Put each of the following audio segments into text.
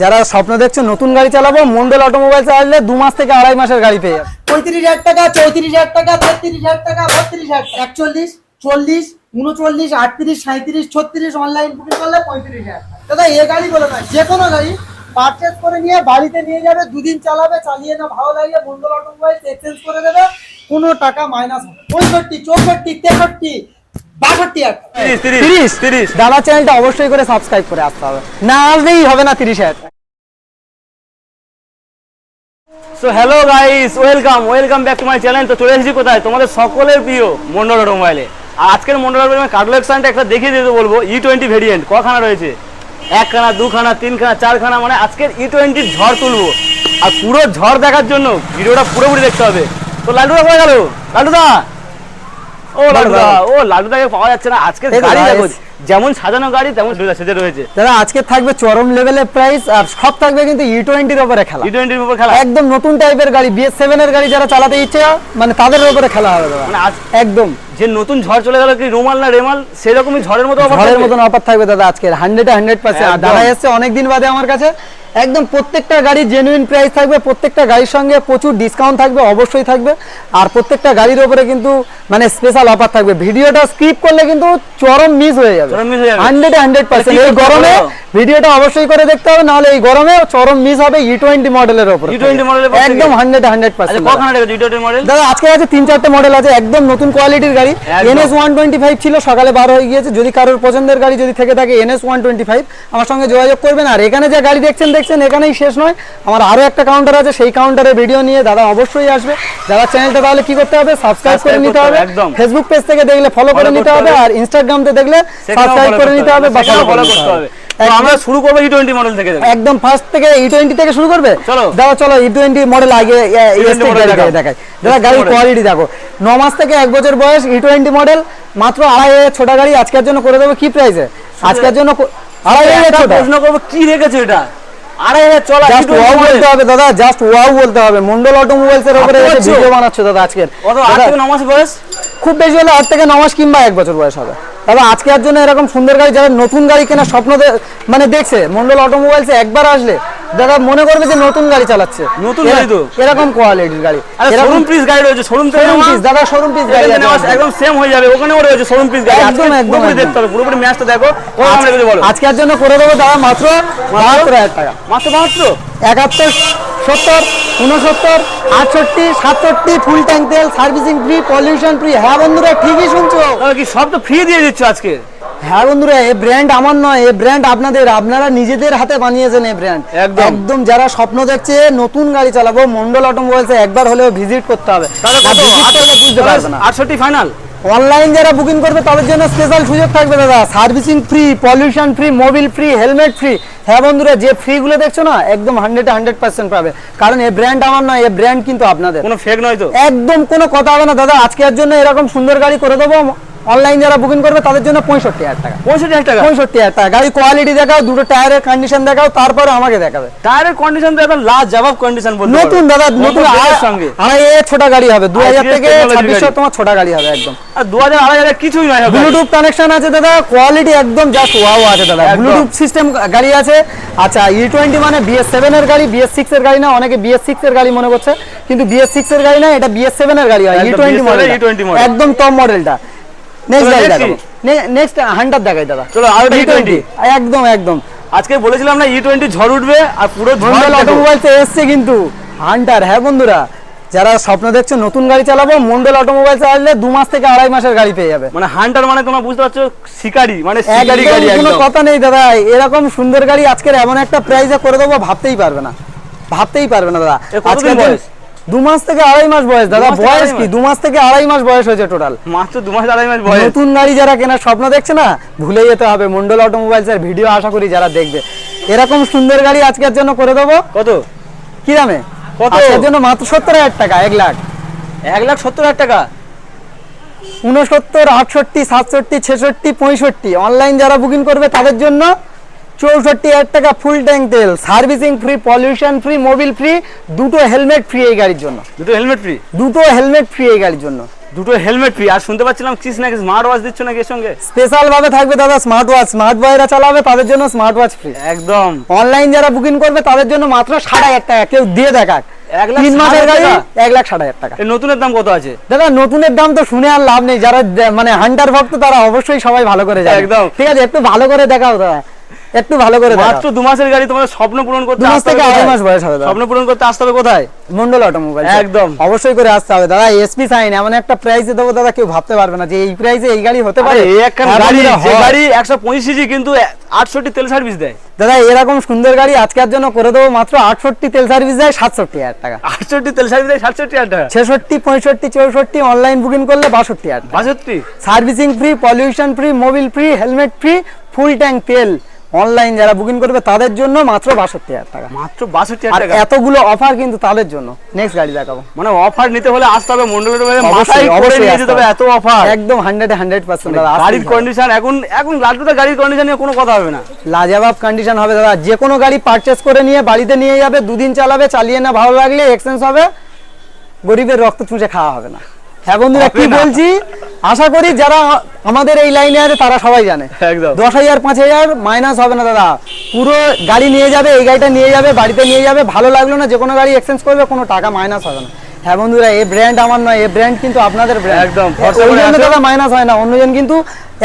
যারা স্বপ্ন দেখছে নতুন গাড়ি চালাবো মন্ডল অটোমোবাইল আসলে দু মাস থেকে আড়াই মাসের গাড়ি পেয়ে যাবে। পঁয়ত্রিশ হাজার টাকা চৌত্রিশ হাজার টাকা তেত্রিশ হাজার টাকা বত্রিশ হাজার একচল্লিশ চল্লিশ উনচল্লিশ আটত্রিশ সাঁত্রিশ ছত্রিশ অনলাইন বুকিং করলে পঁয়ত্রিশ হাজার দাদা এ গাড়ি বলে না যে কোনো গাড়ি পারচেস করে নিয়ে বাড়িতে নিয়ে যাবে দুদিন চালাবে চালিয়ে না ভালো লাগলে মন্ডল অটোমোবাইল এক্সচেঞ্জ করে দেবে কোনো টাকা মাইনাস হবে পঁয়ষট্টি চৌষট্টি তেষট্টি বাষট্টি তিরিশ তিরিশ দাদা চ্যানেলটা অবশ্যই করে সাবস্ক্রাইব করে আসতে হবে। না আসলেই হবে না তিরিশ হাজার। So hello guys welcome welcome back to my channel তো চলে এসেছি কোথায়? তোমাদের সকলের প্রিয় মন্ডল অটোমোবাইলে আর আজকের মন্ডল অটোমোবাইল কার্ডলেকশনটা একটা দেখিয়ে দিতে বলব ই টোয়েন্টি ভেরিয়েন্ট কখানা রয়েছে? একখানা দুখানা তিনখানা চারখানা মানে আজকের ই টোয়েন্টির ঝড় তুলবো। আর পুরো ঝড় দেখার জন্য ভিডিওটা পুরোপুরি দেখতে হবে। তো লাড্ডুদা কোথায় গেল? লাড্ডুদা ও ও পাওয়া যাচ্ছে না। গাড়ি দেখো যেমন সাজানো গাড়ি তেমন সেজে রয়েছে। দাদা আজকে থাকবে চরম লেভেলের প্রাইস আর সব থাকবে কিন্তু ই টোয়েন্টির উপরে খেলা। ই টোয়েন্টির উপর খেলা। একদম নতুন টাইপের গাড়ি বিএস সেভেন এর গাড়ি যারা চালাতে ইচ্ছে মানে তাদের উপরে খেলা হবে দাদা। মানে একদম। যে নতুন ঝড় চলে গেল কি রুমাল না রেমাল? সেরকমই ঝড়ের মতো থাকবে? মতন অফার থাকবে দাদা আজকে হান্ড্রেড হান্ড্রেড পার্সেন্ট। দাদা এসছে অনেকদিন বাদে আমার কাছে। একদম প্রত্যেকটা গাড়ির জেনুইন প্রাইস থাকবে প্রত্যেকটা গাড়ির সঙ্গে প্রচুর ডিসকাউন্ট থাকবে অবশ্যই থাকবে। আর প্রত্যেকটা গাড়ির উপরে কিন্তু মানে স্পেশাল অফার থাকবে। ভিডিওটা স্কিপ করলে কিন্তু চরম মিস হয়ে যাবে। চরম miss হয়ে যাবে। হান্ড্রেড হান্ড্রেড পার্সেন্ট এই গরমে? ভিডিওটা অবশ্যই করে দেখতে হবে নাহলে এই গরমে চরম মিস হবে ই টোয়েন্টি মডেলের উপরে E20 মডেলের উপর থেকে? একদম হান্ড্রেড হান্ড্রেড পার্সেন্ট দাদা আজকে আছে তিন চারটে মডেল আছে একদম নতুন কোয়ালিটির গাড়ি। একদম। এনএস ওয়ান টোয়েন্টি ফাইভ ছিল সকালে বার হয়ে গিয়েছে। যদি কারোর পছন্দের গাড়ি যদি থেকে থাকে এনএস ওয়ান টোয়েন্টি ফাইভ। আমার সঙ্গে যোগাযোগ করবেন। আর এখানে যে গাড়ি দেখছেন দেখছেন এখানেই শেষ নয়। আমার আরও একটা কাউন্টার আছে সেই কাউন্টারে ভিডিও নিয়ে দাদা অবশ্যই আসবে। দাদা চ্যানেলটা তাহলে কি করতে হবে? সাবস্ক্রাইব করে নিতে হবে। ফেসবুক পেজ থেকে দেখলে ফলো করে নিতে হবে। আর ইনস্টাগ্রামতে দেখলে সাবস্ক্রাইব করে নিতে হবে বা নিতে করতে হবে। আমরা শুরু করব ই টোয়েন্টি মডেল থেকে একদম ফার্স্ট থেকে ই টোয়েন্টি থেকে শুরু করবে? চলো। চলো ই টোয়েন্টি মডেল আগে E20 model দেখাই দাদা গাড়ির কোয়ালিটি দেখো। ন মাস থেকে এক বছর বয়স ই টোয়েন্টি মডেল মাত্র আড়াই হাজার ছোট গাড়ি আজকের জন্য করে দেবো কি প্রাইসে আজকের জন্য আড়াই হাজার প্রশ্ন করব কি রেখেছে এটা? দাদা জাস্ট ওয়াও বলতে হবে। মন্ডল অটোমোবাইলস এর উপরে? ভিডিও বানাচ্ছ দাদা আজকের। খুব বেশি হলে আট থেকে ন মাস কিংবা এক বছর বয়স হবে। দাদা আজকের জন্য এরকম সুন্দর গাড়ি যারা নতুন গাড়ি কেনার স্বপ্ন মানে দেখছে মন্ডল অটোমোবাইলস একবার আসলে দাদা মনে করবে যে নতুন গাড়ি চালাচ্ছে। নতুন গাড়ি তো। এরকম কোয়ালিটির গাড়ি। শোরুম পিস গাড়ি রয়েছে শোরুম piece, দাদা শোরুম পিস গাড়ি একদম। সেম হয়ে যাবে ওখানেও রয়েছে শোরুম পিস গাড়ি। একদম, একদম, একদম। দেখতে হবে পুরোপুরি ম্যাচটা দেখো। দাম রেখেছে বলো? আজকের জন্য করে দেবো দাদা মাত্র বাহাত্তর হাজার টাকা। মাত্র মাত্র একাত্তর সত্তর উনসত্তর আটষট্টি সাতষট্টি ফুল ট্যাঙ্ক তেল সার্ভিসিং ফ্রি পলিউশন ফ্রি হ্যাঁ বন্ধুরা ঠিকই শুনছো। কি সব তো ফ্রি দিয়ে দিচ্ছ আজকে? হ্যাঁ বন্ধুরা এই ব্র্যান্ড আমার নয় এই ব্র্যান্ড আপনাদের। আপনারা নিজেদের হাতে বানিয়েছেন এই ব্র্যান্ড একদম। যারা স্বপ্ন দেখছে নতুন গাড়ি চালাবো মন্ডল অটোমোবাইলসে একবার হলেও ভিজিট করতে হবে। না করলে বুঝতে পারবে না। আটষট্টি ফাইনাল অনলাইন যারা বুকিং করবে তাদের জন্য স্পেশাল সুযোগ থাকবে দাদা। Servicing free pollution free Mobil free helmet free হ্যাঁ বন্ধুরা যে ফ্রিগুলো দেখছ না একদম হান্ড্রেড হান্ড্রেড পার্সেন্ট পাবে। কারণ এই ব্র্যান্ড আমার নয় এই ব্র্যান্ড কিন্তু আপনাদের। কোনো ফেক নয় তো? একদম কোনো কথা হবে না। দাদা আজকের জন্য এরকম সুন্দর গাড়ি করে দেবো। অনলাইন যারা বুকিং করবে তাদের জন্য পঁয়ষট্টি হাজার টাকা। পঁয়ষট্টি হাজার টাকা? পঁয়ষট্টি হাজার টাকা। গাড়ি কোয়ালিটি দেখাও দুটো টায়ারের কন্ডিশন দেখাও তারপরে আমাকে দেখাবে। টায়ারের কন্ডিশন তো একদম লাস্ট জবাব কন্ডিশন বলতে নতুন দাদা নতুন আড়াই সঙ্গে। আড়াই এ ছোট গাড়ি হবে দু হাজার থেকে ছাব্বিশশো। তোমার ছোট গাড়ি হবে একদম। আর দু হাজার আড়াই হাজার কিছুই নয় হবে। ব্লুটুথ কানেকশন আছে দাদা কোয়ালিটি একদম জাস্ট ওয়াও আছে দাদা। ব্লুটুথ সিস্টেম গাড়ি আছে। আচ্ছা ই টোয়েন্টি মানে বিএস সেভেন এর গাড়ি বিএস সিক্স এর গাড়ি না অনেকে বিএস সিক্স এর গাড়ি মনে করছে কিন্তু বিএস সিক্স এর গাড়ি না এটা বিএস সেভেন এর গাড়ি হয় ই টোয়েন্টি মডেল E20 একদম টপ মডেলটা নেক্সট গাড়ি দেখাবো। নেক্সট হান্ডার দেখাই দাদা। চলো, আরও একটা E20 E20 একদম একদম। আজকে বলেছিলাম না ই টোয়েন্টি ঝড় উঠবে আর পুরো ঝড় অটোমোবাইলস এসছে কিন্তু। হান্টার হ্যাঁ বন্ধুরা? যারা স্বপ্ন দেখছ নতুন গাড়ি চালাবো মন্ডল অটোমোবাইলস আসলে দু মাস থেকে আড়াই মাসের গাড়ি পেয়ে যাবে। মানে হান্টার মানে তোমরা বুঝতে পারছ শিকারি মানে শিকারি গাড়ি কোনো কথা নেই দাদা। এরকম সুন্দর গাড়ি আজকের এমন একটা প্রাইজে করে দেবো ভাবতেই পারবে না। ভাবতেই পারবে না দাদা। দিন- বয়স? দু মাস থেকে আড়াই মাস বয়স দাদা বয়স কি? দু মাস থেকে আড়াই মাস বয়স হয়েছে টোটাল মাত্র দু মাস আড়াই মাস বয়স। নতুন গাড়ি যারা কেনার স্বপ্ন দেখছে না ভুলে যেতে হবে। মন্ডল অটোমোবাইলস এর ভিডিও আশা করি যারা দেখবে। এরকম সুন্দর গাড়ি আজকের জন্য করে দেবো। কত? কি দামে? কত? আজকের জন্য মাত্র সত্তর হাজার টাকা এক লাখ। এক লাখ সত্তর হাজার টাকা? উনসত্তর আটষট্টি সাতষট্টি ছেষট্টি পঁয়ষট্টি। অনলাইন যারা বুকিং করবে তাদের জন্য চৌষট্টি হাজার টাকা ফুল ট্যাঙ্ক তেল servicing free pollution free Mobil free দুটো হেলমেট ফ্রি এই গাড়ির জন্য। দুটো হেলমেট ফ্রি দুটো হেলমেট ফ্রি এই গাড়ির জন্য। দুটো হেলমেট ফ্রি আর শুনতে পাচ্ছিলাম কিস নাকি স্মার্ট ওয়াচ দিচ্ছ নাকি এর সঙ্গে? স্পেশাল ভাবে থাকবে দাদা স্মার্ট ওয়াচ স্মার্ট বয়রা চালাবে তাদের জন্য স্মার্ট ওয়াচ ফ্রি একদম। অনলাইন যারা বুকিং করবে তাদের জন্য মাত্র ষাট হাজার টাকা। কেউ দিয়ে দেখাক। তিন মাসের গাড়ি এক লাখ ষাট হাজার টাকা। নতুনের দাম কত আছে? দাদা নতুনের দাম তো শুনে আর লাভ নেই। যারা মানে হান্টার ভক্ত তারা অবশ্যই সবাই ভালো করে যায় একদম। ঠিক আছে একটু ভালো করে দেখাও দাদা। একটু ভালো করে মাত্র দু মাসের গাড়ি তোমাদের স্বপ্ন পূরণ করতে মাস থেকে আড়াই মাস বয়স হবে স্বপ্ন পূরণ করতে আসতে হবে কোথায়? মন্ডল অটোমোবাইল একদম। অবশ্যই করে আসতে হবে দাদা এসপি সাইন এমন একটা প্রাইসে দেবো দাদা কেউ ভাবতে পারবে না যে এই প্রাইসে এই গাড়ি হতে পারে। এই হ্যাঁ, গাড়ি যে গাড়ি একশো পঁচিশ সিজি কিন্তু আটষট্টি তেল সার্ভিস দেয়। দাদা এরকম সুন্দর গাড়ি আজকের জন্য করে দেবো মাত্র আটষট্টি তেল সার্ভিস দেয় সাতষট্টি হাজার টাকা। আটষট্টি তেল সার্ভিস দেয় সাতষট্টি হাজার টাকা? ছেষট্টি পঁয়ষট্টি চৌষট্টি অনলাইন বুকিং করলে বাষট্টি হাজার বাষট্টি? Servicing free pollution free Mobil free helmet free full tank তেল। অনলাইন যারা বুকিং করবে তাদের জন্য মাত্র বাষট্টি হাজার টাকা। মাত্র বাষট্টি হাজার টাকা? এতগুলো অফার কিন্তু তাদের জন্য। নেক্সট গাড়ি দেখাবো। মানে অফার নিতে হলে আসতে হবে মন্ডলের মাথায় করে নিয়ে যেতে হবে। এত অফার একদম হান্ড্রেড হান্ড্রেড পার্সেন্ট দাদা গাড়ির কন্ডিশন এখন এখন লালটুটা গাড়ির কন্ডিশন নিয়ে কোনো কথা হবে না। লাজবাব কন্ডিশন হবে দাদা। যে কোনো গাড়ি পারচেস করে নিয়ে বাড়িতে নিয়ে যাবে দুদিন চালাবে চালিয়ে না ভালো লাগলে এক্সচেঞ্জ হবে। গরিবের রক্ত চুষে খাওয়া হবে না। হ্যাঁ বন্ধুরা কি বলছি? আশা করি যারা আমাদের এই লাইনে আছে তারা সবাই জানে। দশ হাজার পাঁচ হাজার মাইনাস হবে না দাদা। পুরো গাড়ি নিয়ে যাবে এই গাড়িটা নিয়ে যাবে বাড়িতে নিয়ে যাবে ভালো লাগল না যে কোনো গাড়ি এক্সচেঞ্জ করবে কোনো টাকা মাইনাস হবে না। হ্যাঁ বন্ধুরা এই ব্র্যান্ড আমার নয় এই ব্র্যান্ড কিন্তু আপনাদের ব্র্যান্ড একদম। দাদা মাইনাস হয় না অন্যজন কিন্তু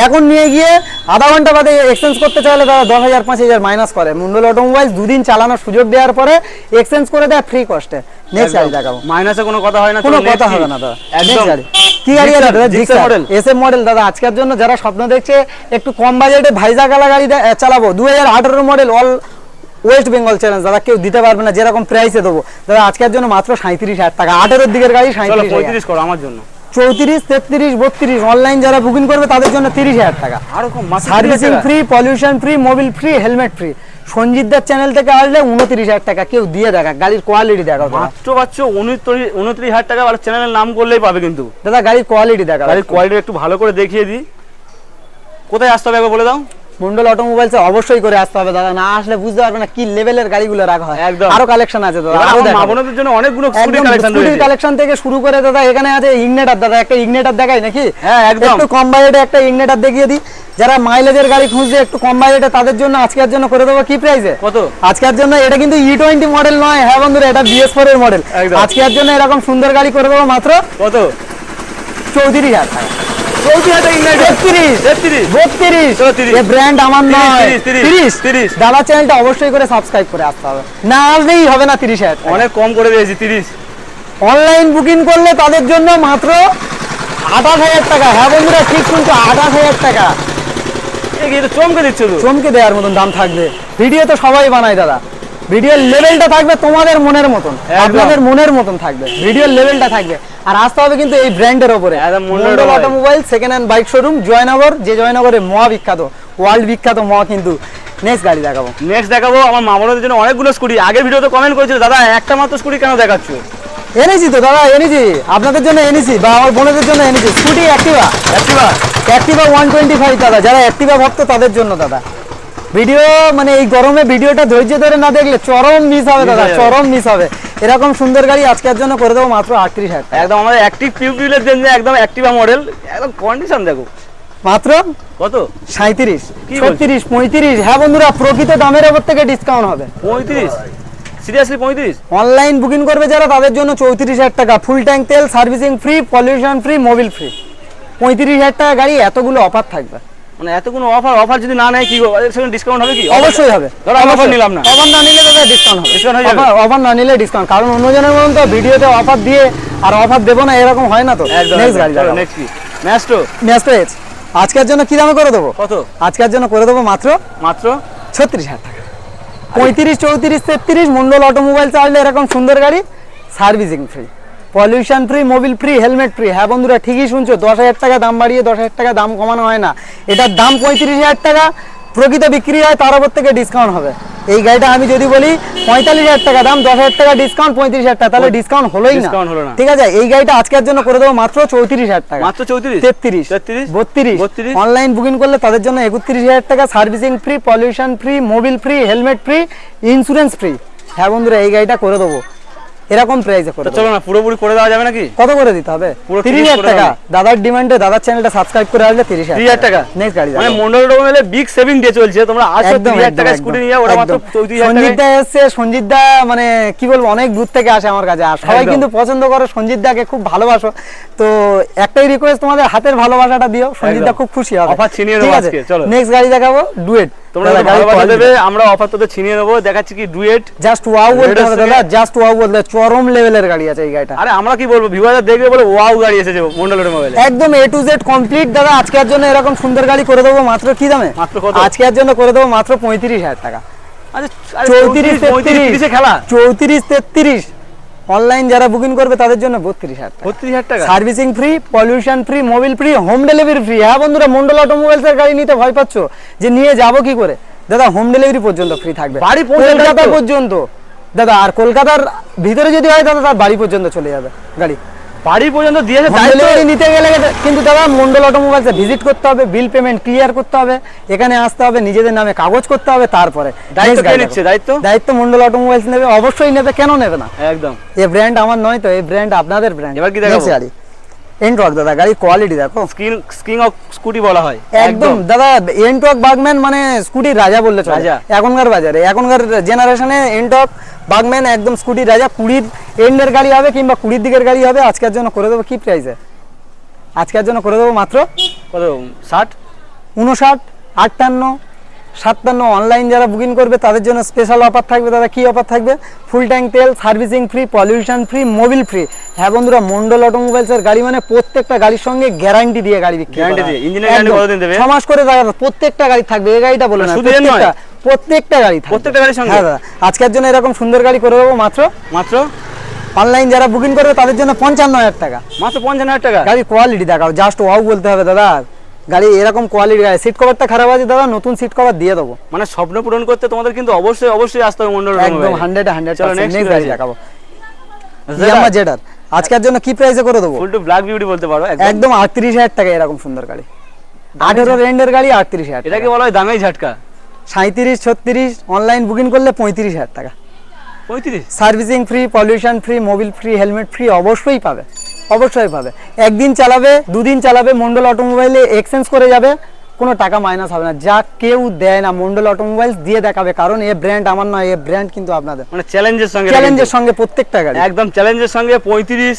এখন নিয়ে গিয়ে আধা ঘণ্টা বাদে এক্সচেঞ্জ করতে চাইলে দাদা দশ হাজার পাঁচ হাজার মাইনাস করে। মন্ডল অটোমোবাইলস দুদিন চালানোর সুযোগ দেওয়ার পরে এক্সচেঞ্জ করে দেয় ফ্রি কস্টে নেক্সট গাড়ি দেখাবো। মাইনাসে কোনো কথা হয় না কোনো কথা হবে না দাদা। একদম। গাড়ি। কি গাড়ি দাদা? জিক্সার মডেল এসএফ মডেল দাদা আজকের জন্য যারা স্বপ্ন দেখছে একটু কম বাজেটে ভাইজাকালা গাড়ি চালাবো। দু হাজার আঠারো model all West Bengal challenge দাদা কেউ দিতে পারবে না যেরকম প্রাইসে দেবো। দাদা আজকের জন্য মাত্র সাঁত্রিশ হাজার টাকা। আঠেরোর দিকের গাড়ি সাঁত্রিশ পঁয়ত্রিশ করো আমার জন্য। চৌত্রিশ তেত্রিশ বত্রিশ। অনলাইন যারা বুকিং করবে তাদের জন্য তিরিশ হাজার টাকা। Servicing free pollution free Mobil free helmet free সঞ্জিতদার channel থেকে আসলে উনত্রিশ হাজার টাকা কেউ দিয়ে দেখা গাড়ির কোয়ালিটি দেখা। মাত্র পাচ্ছ উনত্রিশ উনত্রিশ হাজার টাকা আর চ্যানেলের নাম করলেই পাবে কিন্তু। দাদা গাড়ির কোয়ালিটি দেখা। গাড়ির কোয়ালিটি একটু ভালো করে দেখিয়ে দিই। কোথায় আসতে হবে বলে দাও? মন্ডল অটোমোবাইলস অবশ্যই করে আসতে হবে দাদা। না আসলে বুঝতে পারবে না কি লেভেলের গাড়িগুলো রাখা হয়। একদম। আরও কালেকশন আছে দাদা। বোনদের জন্য অনেকগুলো স্কুটি কালেকশন রয়েছে। কালেকশন থেকে শুরু করে দাদা এখানে আছে ইগনেটার দাদা একটা ইগনেটার দেখাই নাকি? হ্যাঁ, একদম। একটু কম বাজেটে একটা ইগনেটার দেখিয়ে দিই। যারা মাইলেজের গাড়ি খুঁজছে একটু কম বাজেটে তাদের জন্য আজকের জন্য করে দেবো। কি প্রাইসে কত? আজকের জন্য এটা কিন্তু ই টোয়েন্টি মডেল নয়। হ্যাঁ বন্ধুরা এটা বিএস ফোর এর মডেল। আজকের জন্য এরকম সুন্দর গাড়ি করে দেবো মাত্র কত? চৌত্রিশ হাজার টাকা। চৌত্রিশ হাজার ইংল্যান্ড তেত্রিশ তেত্রিশ চলো, 30 এ ব্র্যান্ড আমার নয়। তিরিশ, তিরিশ, তিরিশ। তিরিশ। দাদা চ্যানেলটা অবশ্যই করে সাবস্ক্রাইব করে আসতে হবে। না আসলেই হবে না তিরিশ হাজার অনেক কম করে দিয়েছি তিরিশ। অনলাইন বুকিং করলে তাদের জন্য মাত্র আঠাশ হাজার টাকা। হ্যাঁ বন্ধুরা ঠিক শুনছো আঠাশ হাজার টাকা। চমকে দিচ্ছ চমকে দেওয়ার মতন দাম থাকবে। ভিডিও তো সবাই বানায় দাদা। ভিডিওর লেভেলটা থাকবে তোমাদের মনের মতন আপনাদের মনের মতন থাকবে ভিডিওর লেভেলটা থাকবে। আর আসতে হবে কিন্তু এই ব্র্যান্ডের ওপরে। Mondal. Automobile second hand bike showroom Joynagar যে জয়নগরে মহা বিখ্যাত ওয়ার্ল্ড বিখ্যাত মহা কিন্তু। নেক্সট গাড়ি দেখাবো। নেক্সট দেখাবো আমার মা বোনদের জন্য অনেকগুলো স্কুটি আগের ভিডিওতে কমেন্ট করেছিল দাদা একটা মাত্র স্কুটি কেন দেখাচ্ছ? এনেছি তো দাদা এনেছি আপনাদের জন্য এনেছি বা আমার বোনদের জন্য এনেছি scooty Activa Activa Activa one twenty five দাদা। যারা অ্যাক্টিভা ভক্ত তাদের জন্য দাদা। ভিডিও মানে এই গরমে ভিডিওটা ধৈর্য ধরে না দেখলে চরম মিস হবে দাদা চরম মিস হবে। এরকম সুন্দর গাড়ি আজকের জন্য করে দেবো মাত্র আটত্রিশ হাজার একদম আমাদের অ্যাক্টিভ পিউপিলের জন্য একদম অ্যাক্টিভা মডেল একদম কন্ডিশন দেখো। মাত্র? কত? সাঁত্রিশ? ছত্রিশ পঁয়ত্রিশ। হ্যাঁ বন্ধুরা প্রকৃত দামের ওপর থেকে ডিসকাউন্ট হবে। পঁয়ত্রিশ? সিরিয়াসলি পঁয়ত্রিশ? অনলাইন বুকিং করবে যারা তাদের জন্য চৌত্রিশ হাজার টাকা। ফুল ট্যাঙ্ক তেল servicing free pollution free Mobil free পঁয়ত্রিশ হাজার টাকা গাড়ি এতগুলো অফার থাকবে। মানে এতগুলো অফার অফার যদি না নেয় কি এর সঙ্গে ডিসকাউন্ট হবে কি? অবশ্যই হবে। ধরো offer নিলাম না। অফার না নিলে দাদা ডিসকাউন্ট হবে। হয়ে যাবে? অফার না নিলে ডিসকাউন্ট কারণ অন্যজনের মতন তো ভিডিওতে অফার দিয়ে আর অফার দেবো না এরকম হয় না তো। নেক্সট গাড়ি চলো নেক্সট কি? ম্যাস্টো পেজ আজকের জন্য কি দামে করে দেবো? কত? আজকের জন্য করে দেবো মাত্র মাত্র? ছত্রিশ হাজার টাকা। পঁয়ত্রিশ চৌত্রিশ তেত্রিশ মন্ডল অটোমোবাইল চাইলে এরকম সুন্দর গাড়ি servicing free pollution free Mobil free helmet free হ্যাঁ বন্ধুরা ঠিকই শুনছো। দশ হাজার টাকা দাম বাড়িয়ে দশ হাজার টাকা দাম কমানো হয় না। এটার দাম পঁয়ত্রিশ হাজার টাকা প্রকৃত বিক্রি হয় তার উপর থেকে ডিসকাউন্ট হবে। এই গাড়িটা আমি যদি বলি পঁয়তাল্লিশ হাজার টাকা দাম দশ হাজার টাকা ডিসকাউন্ট পঁয়ত্রিশ হাজার টাকা তাহলে ডিসকাউন্ট হলোই না। ঠিক আছে? এই গাড়িটা আজকের জন্য করে দেবো মাত্র চৌত্রিশ হাজার টাকা। মাত্র চৌত্রিশ? তেত্রিশ। তেত্রিশ? বত্রিশ। বত্রিশ? অনলাইন বুকিং করলে তাদের জন্য একত্রিশ হাজার টাকা servicing free pollution free Mobil free helmet free insurance free হ্যাঁ বন্ধুরা এই গাড়িটা করে দেবো। এরকম প্রাইসে করে চলো না পুরোপুরি করে দেওয়া যাবে নাকি? কত করে দিতে হবে? পুরো তিরিশ 30 হাজার করে টাকা। দাদার ডিমান্ডে দাদার চ্যানেলটা সাবস্ক্রাইব করে আসলে তিরিশ তিরিশ হাজার টাকা। নেক্সট গাড়ি মানে। মন্ডল রকমের বিগ সেভিং ডে চলছে। তোমরা আসো একদম, তিরিশ হাজার একদম, টাকা স্কুটি নিয়ে ওরা মাত্র একদম। চৌত্রিশ হাজার সঞ্জিত দা এসছে সঞ্জিত দা মানে কি বলব অনেক দূর থেকে আসে আমার কাছে। আর সবাই কিন্তু পছন্দ করে সঞ্জিত দাকে খুব ভালোবাসো। তো একটাই রিকোয়েস্ট তোমাদের হাতের ভালোবাসাটা দিও সঞ্জিত দা খুব খুশি হবে। Offer ছিনিয়ে নেব আজকে, চলো। নেক্সট গাড়ি দেখাবো ডুয়েট তোমরা ভালোবাসা দেবে আমরা অফার তোদের ছিনিয়ে নেব। দেখাচ্ছি কি ডুয়েট? জাস্ট ওয়াও বলতে হবে দাদা জাস্ট ওয়াও বলতে চরম লেভেলের গাড়ি আছে এই গাড়িটা। আরে আমরা কি বলব ভিউয়াররা দেখবে বলে ওয়াও গাড়ি এসেছে মন্ডল মোবাইলে একদম এ টু জেড কমপ্লিট দাদা আজকের জন্য এরকম সুন্দর গাড়ি করে দেবো মাত্র কি দামে? মাত্র কত? আজকের জন্য করে দেবো মাত্র পঁয়ত্রিশ হাজার টাকা। চৌত্রিশ চৌত্রিশ তেত্রিশ। খেলা? চৌত্রিশ তেত্রিশ। অনলাইন যারা বুকিং করবে তাদের জন্য বত্রিশ হাজার বত্রিশ হাজার টাকা? Servicing free pollution free Mobil free home delivery free হ্যাঁ বন্ধুরা মন্ডল অটোমোবাইলস এর গাড়ি নিতে ভয় পাচ্ছ? যে নিয়ে যাব কি করে? দাদা হোম ডেলিভারি পর্যন্ত ফ্রি থাকবে। বাড়ি কলকাতা পর্যন্ত। দাদা আর কলকাতার ভিতরে যদি হয় দাদা তার বাড়ি পর্যন্ত চলে যাবে গাড়ি। বাড়ি পর্যন্ত দিয়েছে ডেলিভারি নিতে গেলে কিন্তু দাদা মন্ডল অটোমোবাইলসে ভিজিট করতে হবে বিল পেমেন্ট ক্লিয়ার করতে হবে এখানে আসতে হবে নিজেদের নামে কাগজ করতে হবে তারপরে। দায়িত্ব কে নিচ্ছে? দায়িত্ব? দায়িত্ব মন্ডল অটোমোবাইলস নেবে অবশ্যই নেবে কেন নেবে না? একদম। এই ব্র্যান্ড আমার নয় তো এই ব্র্যান্ড আপনাদের ব্র্যান্ড এবার কি দেখাবো? গাড়ি। এন্টওয়ার্ক দাদা গাড়ি কোয়ালিটি দেখো। স্কিন স্কিং অফ স্কুটি বলা হয়। একদম। দাদা এন্টওয়ার্ক বাগম্যান মানে স্কুটির রাজা বললে চলে। রাজা। এখনকার বাজারে এখনকার জেনারেশনে এন্টওয়ার্ক বাগম্যান একদম স্কুটি রাজা কুড়ির এন্ডের গাড়ি হবে কিংবা কুড়ির দিকের গাড়ি হবে আজকের জন্য করে দেবো কি প্রাইসে আজকের জন্য করে দেবো মাত্র কত? ষাট? উনষাট আটান্ন সাতান্ন অনলাইন যারা বুকিং করবে তাদের জন্য স্পেশাল অফার থাকবে। দাদা কি অফার থাকবে? ফুল ট্যাঙ্ক তেল servicing free pollution free Mobil free হ্যাঁ বন্ধুরা মন্ডল অটোমোবাইলসের গাড়ি মানে প্রত্যেকটা গাড়ির সঙ্গে গ্যারান্টি দিয়ে গাড়ি বিক্রি দিয়ে। কতদিন দেবে? ছ মাস করে দাদা প্রত্যেকটা গাড়ি থাকবে। এই গাড়িটা বলে না শুধু এর নয়? প্রত্যেকটা গাড়ি প্রত্যেকটা গাড়ির সঙ্গে? হ্যাঁ দাদা। আজকের জন্য এরকম সুন্দর গাড়ি করে দেবো মাত্র? মাত্র? অনলাইন যারা বুকিং করবে তাদের জন্য পঞ্চান্ন হাজার টাকা। মাত্র পঞ্চান্ন হাজার টাকা? গাড়ির কোয়ালিটি দেখাও জাস্ট ওয়াও বলতে হবে দাদা। গাড়ি এরকম কোয়ালিটি গাড়ি সিট কভারটা খারাপ আছে দাদা নতুন সিট কভার দিয়ে দেবো। মানে স্বপ্ন পূরণ করতে তোমাদের কিন্তু অবশ্যই অবশ্যই আসতে হবে মন্ডল একদম হান্ড্রেড হান্ড্রেড চলো নেক্সট গাড়ি দেখাবো। ইয়ামা জেডার আজকের জন্য কি প্রাইসে করে দেবো? ফুল টু ব্ল্যাক বিউটি বলতে পারো একদম। আটত্রিশ হাজার টাকা এরকম সুন্দর গাড়ি। আঠেরো রেন্ডের গাড়ি আটত্রিশ হাজার এটাকে বলা হয় দামেই ঝাটকা। সাঁত্রিশ ছত্রিশ অনলাইন বুকিং করলে পঁয়ত্রিশ হাজার টাকা। পঁয়ত্রিশ? Servicing free pollution free Mobil free helmet free অবশ্যই পাবে অবশ্যই পাবে। একদিন চালাবে দুদিন চালাবে মন্ডল অটোমোবাইলে এক্সচেঞ্জ করে যাবে কোনো টাকা মাইনাস হবে না। যা কেউ দেয় না মন্ডল অটোমোবাইলস দিয়ে দেখাবে কারণ এ ব্র্যান্ড আমার নয় এ ব্র্যান্ড কিন্তু আপনাদের। মানে চ্যালেঞ্জের সঙ্গে চ্যালেঞ্জের সঙ্গে প্রত্যেকটা গাড়ি। একদম চ্যালেঞ্জের সঙ্গে পঁয়ত্রিশ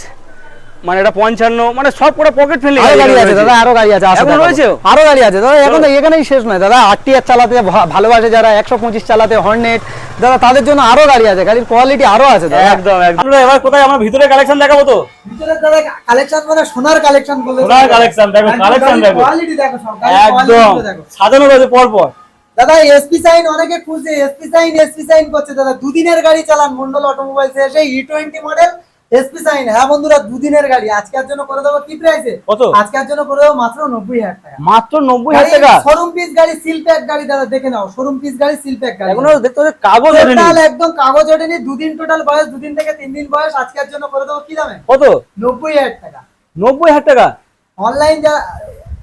মানে এটা পঞ্চান্ন মানে সব পুরো পকেট ফ্রেন্ডলি আরও গাড়ি আছে দাদা আরও গাড়ি আছে এখন রয়েছে? আরও গাড়ি আছে দাদা এখন তো এখানেই শেষ নয় দাদা আটটি আর চালাতে ভালোবাসে যারা একশো পঁচিশ চালাতে হর্নেট দাদা তাদের জন্য আরও গাড়ি আছে গাড়ির কোয়ালিটি আরও আছে দাদা। একদম একদম। আমরা এবার কোথায় আমরা ভিতরে কালেকশন দেখাবো তো? ভিতরে দাদা কালেকশন মানে সোনার কালেকশন বলে সোনার collection, দেখো, collection দেখো। কোয়ালিটি দেখো সব একদম। সাজানো রয়েছে পর পর দাদা এসপি সাইন অনেকে খুঁজছে এসপি সাইন এসপি সাইন করছে দাদা দুদিনের গাড়ি চালান মন্ডল অটোমোবাইলস এসে E twenty model SP Shine হ্যাঁ বন্ধুরা দুদিনের গাড়ি। আজকের জন্য করে দেবো কি প্রাইসে কত? আজকের জন্য করে দেবো মাত্র নব্বই হাজার টাকা। মাত্র নব্বই হাজার টাকা? শোরুম পিস গাড়ি সিল প্যাক গাড়ি দাদা দেখে নাও। শোরুম পিস গাড়ি সিল প্যাক গাড়ি। এখনও দেখতে হচ্ছে কাগজ টোটাল একদম কাগজ ওঠেনি। দুদিন টোটাল বয়স দুদিন থেকে তিন দিন বয়স। আজকের জন্য করে দেবো কি দামে? কত? নব্বই হাজার টাকা। নব্বই হাজার টাকা? অনলাইন যারা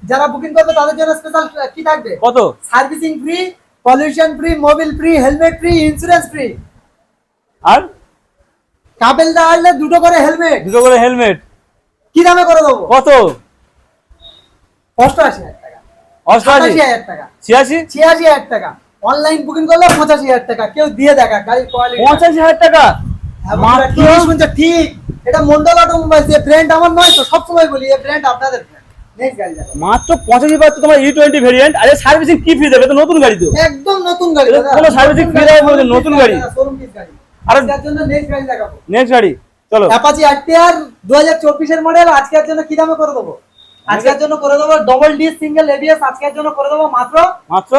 যারা বুকিং করবে তাদের জন্য স্পেশাল কি থাকবে? কত? Servicing free pollution free Mobil free helmet free insurance free আর? কাপেল দা আসলে দুটো করে হেলমেট। দুটো করে হেলমেট। কি দামে করে দেবো? কত? অষ্টআশি হাজার টাকা। অষ্টআশি? হাজার টাকা। ছিয়াশি? ছিয়াশি হাজার টাকা। অনলাইন বুকিং করলে পঁচাশি হাজার টাকা। কেউ দিয়ে দেখা গাড়ির কোয়ালিটি পঁচাশি হাজার টাকা? মাত্র? শুনছো ঠিক। এটা মন্ডল অটোমোবাইলস এই ব্র্যান্ড আমার নয় তো সবসময় বলি এই ব্র্যান্ড আপনাদের মাত্র পঁচাশি পাচ্ছ তোমার ই টোয়েন্টি ভেরিয়েন্ট আরে সার্ভিসিং কি ফ্রি দেবে? তো নতুন গাড়ি তো। একদম নতুন গাড়ি। কোনো fee দেওয়া বলছে, নতুন গাড়ি। জন্য নেক্সট গাড়ি দেখাবো। নেক্সট গাড়ি চলো। অ্যাপাচি আরটিআর 2024 এর মডেল আজকের জন্য কি দামে করে দেবো? আজকের জন্য করে দেবো ডবল ডি সিঙ্গেল এবিএস আজকের জন্য করে দেবো মাত্র মাত্র?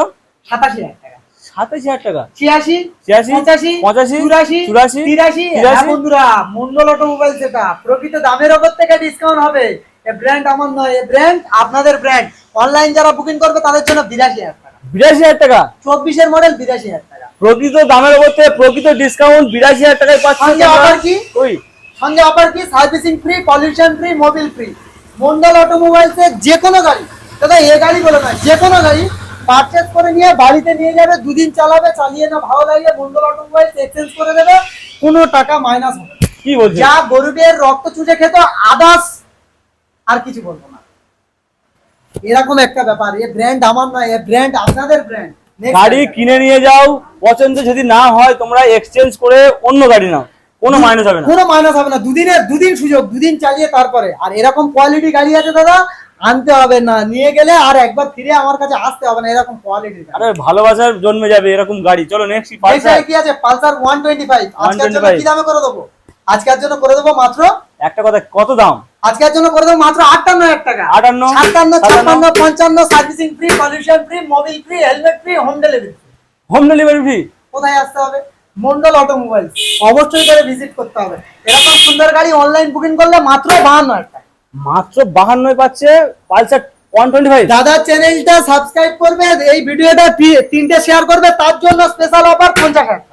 27000 টাকা। সাতাশি হাজার টাকা? 86 ছিয়াশি, 85 পঁচাশি, 84 চুরাশি, তিরাশি। হ্যাঁ বন্ধুরা মন্ডল অটোমোবাইল সেটা প্রকৃত দামের উপর থেকে ডিসকাউন্ট হবে। এই ব্র্যান্ড আমার নয় এই ব্র্যান্ড আপনাদের ব্র্যান্ড অনলাইন যারা বুকিং করবে তাদের জন্য 82000 টাকা। বিরাশি হাজার টাকা। 24 এর মডেল 82000 টাকা। প্রকৃত দামের প্রকৃত ডিসকাউন্ট বিরাশি হাজার টাকায়। কি? ওই সঙ্গে অফার কি? Servicing free pollution free Mobil free Mondal automobiles যে কোনো গাড়ি। দাদা এ গাড়ি বলে না যে কোনো গাড়ি পারচেজ করে নিয়ে বাড়িতে নিয়ে যাবে দুদিন চালাবে চালিয়ে না ভালো লাগে মন্ডল অটোমোবাইলস এক্সচেঞ্জ করে দেবে কোনো টাকা মাইনাস হবে। কি বলছে যা গরুদের রক্ত চুষে খেত আদার্স আর কিছু বলব না। এরকম একটা ব্যাপার এ ব্র্যান্ড আমার নয় এ ব্র্যান্ড আপনাদের ব্র্যান্ড গাড়ি কিনে নিয়ে যাও পছন্দ যদি না হয় তোমরা এক্সচেঞ্জ করে অন্য গাড়ি নাও। কোনো মাইনাস হবে না। কোনো মাইনাস হবে না। দুদিনের দুদিন সুযোগ দুদিন চালিয়ে তারপরে। আর এরকম কোয়ালিটি গাড়ি আছে দাদা আনতে হবে না। নিয়ে গেলে আর একবার ফিরে আমার কাছে আসতে হবে না এরকম কোয়ালিটির আরে ভালোবাসার জন্মে যাবে এরকম গাড়ি। চলো নেক্সট পালসার। কি আছে? পালসার ওয়ান টোয়েন্টি ফাইভ আজকের জন্য কি দামে করে দেবো? আজকের জন্য করে দেবো মাত্র একটা কথা কত দাম? আজকের জন্য করে দেবো মাত্র আটান্ন হাজার টাকা। আটান্ন সাতান্ন সাতান্ন ছাপ্পান্ন। পঞ্চান্ন servicing free pollution free Mobil free helmet free home delivery home delivery free কোথায় আসতে হবে? মন্ডল অটোমোবাইল অবশ্যই করে ভিজিট করতে হবে। এরকম সুন্দর গাড়ি অনলাইন বুকিং করলে মাত্র বাহান্ন হাজার টাকা। মাত্র বাহান্নয় পাচ্ছে পালসার ওয়ান টোয়েন্টি ফাইভ দাদা চ্যানেলটা সাবস্ক্রাইব করবে এই ভিডিওটা তিনটে শেয়ার করবে তার জন্য স্পেশাল অফার পঞ্চাশ হাজার।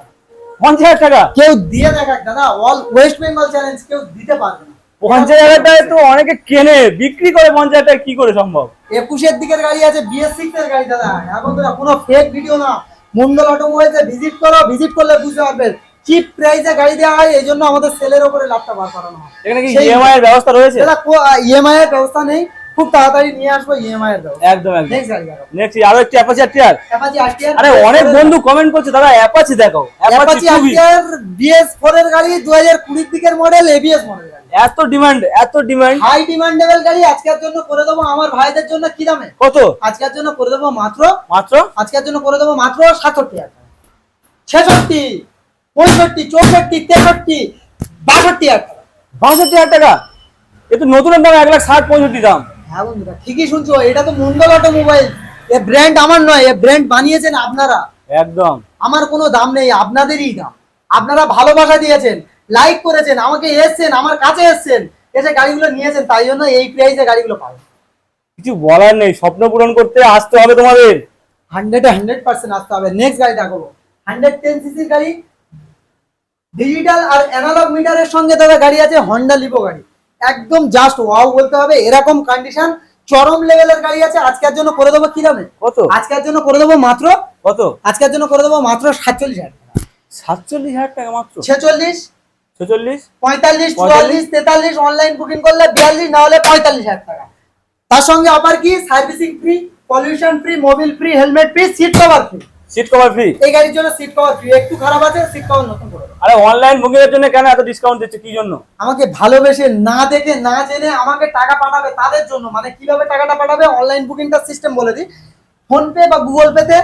পঞ্চাশ হাজার টাকা। কেউ দিয়ে দেখাক দাদা অল ওয়েস্ট বেঙ্গল চ্যালেঞ্জ কেউ দিতে পারবে না। পঞ্চাশ হাজার টাকায় তো অনেকে কেনে বিক্রি করে পঞ্চাশ টাকা কি করে সম্ভব? একুশের দিকের গাড়ি আছে বিএস সিক্স এর গাড়ি দাদা। এখন তো কোনো ফেক ভিডিও না। মন্ডল অটোমোবাইলসে ভিজিট করো ভিজিট করলে বুঝতে পারবে। চিপ প্রাইসে গাড়ি দেওয়া হয় এই জন্য আমাদের সেলের উপরে লাভটা বার করানো হয়। এখানে কি ইএমআই এর ব্যবস্থা রয়েছে? দাদা ইএমআই এর ব্যবস্থা নেই। খুব তাড়াতাড়ি নিয়ে আসব ইএমআই এর একদম একদম। নেক্সট আরও একটি অ্যাপাচি আরটিআর অ্যাপাচি আরটিআর আরে অনেক বন্ধু কমেন্ট করছে দাদা অ্যাপাচি দেখো। অ্যাপাচি আরটিআর বিএস ফোর এর গাড়ি দু হাজার কুড়ির দিকের মডেল এবিএস মডেল এত ডিমান্ড এত ডিমান্ড হাই ডিমান্ডেবল গাড়ি আজকের জন্য করে দেবো আমার ভাইদের জন্য কি দামে? কত? আজকের জন্য করে দেবো মাত্র মাত্র? আজকের জন্য করে দেবো মাত্র সাতষট্টি হাজার। টাকা। ছেষট্টি পঁয়ষট্টি চৌষট্টি তেষট্টি বাষট্টি হাজার টাকা। বাষট্টি হাজার টাকা? এ তো নতুনের দাম এক লাখ ষাট পঁয়ষট্টি দাম। হ্যাঁ বন্ধুরা ঠিকই শুনছো এটা তো মন্ডল অটোমোবাইল এ ব্র্যান্ড আমার নয় এ ব্র্যান্ড বানিয়েছেন আপনারা। একদম। আমার কোনো দাম নেই আপনাদেরই দাম। আপনারা ভালোবাসা দিয়েছেন লাইক করেছেন আমাকে এসছেন আমার কাছে এসছেন এসে গাড়িগুলো নিয়েছেন তাই জন্য এই প্রাইসে গাড়িগুলো পাবেন কিছু বলার নেই স্বপ্ন পূরণ করতে আসতে হবে তোমাদের। হান্ড্রেডে হান্ড্রেড পার্সেন্ট আসতে হবে। নেক্সট গাড়ি দেখাবো হান্ড্রেড টেন সিসির গাড়ি ডিজিটাল আর অ্যানালগ মিটারের সঙ্গে দাদা গাড়ি আছে হন্ডা লিপো গাড়ি। একদম জাস্ট ওয়াও বলতে হবে এরকম কন্ডিশন চরম লেভেলের গাড়ি আছে আজকের জন্য করে দেবো কি দামে? কত? আজকের জন্য করে দেবো মাত্র? কত? আজকের জন্য করে দেবো মাত্র সাতচল্লিশ হাজার টাকা। সাতচল্লিশ হাজার টাকা মাত্র? ছেচল্লিশ? ছেচল্লিশ? পঁয়তাল্লিশ চুয়াল্লিশ তেতাল্লিশ অনলাইন বুকিং করলে বিয়াল্লিশ না হলে পঁয়তাল্লিশ হাজার টাকা। তার সঙ্গে আবার কি? Servicing free pollution free Mobil free helmet free seat cover free seat cover free এই গাড়ির জন্য সিট কভার ফ্রি একটু খারাপ আছে সিট কভার নতুন করে। আরে অনলাইন বুকিং এর জন্য কেন এত ডিসকাউন্ট দিচ্ছে? কি জন্য? আমাকে ভালোবেসে না দেখে না জেনে আমাকে টাকা পাঠাবে তাদের জন্য। মানে কীভাবে টাকাটা পাঠাবে? অনলাইন বুকিংটা সিস্টেম বলে দিই। ফোন পে বা গুগল পে তে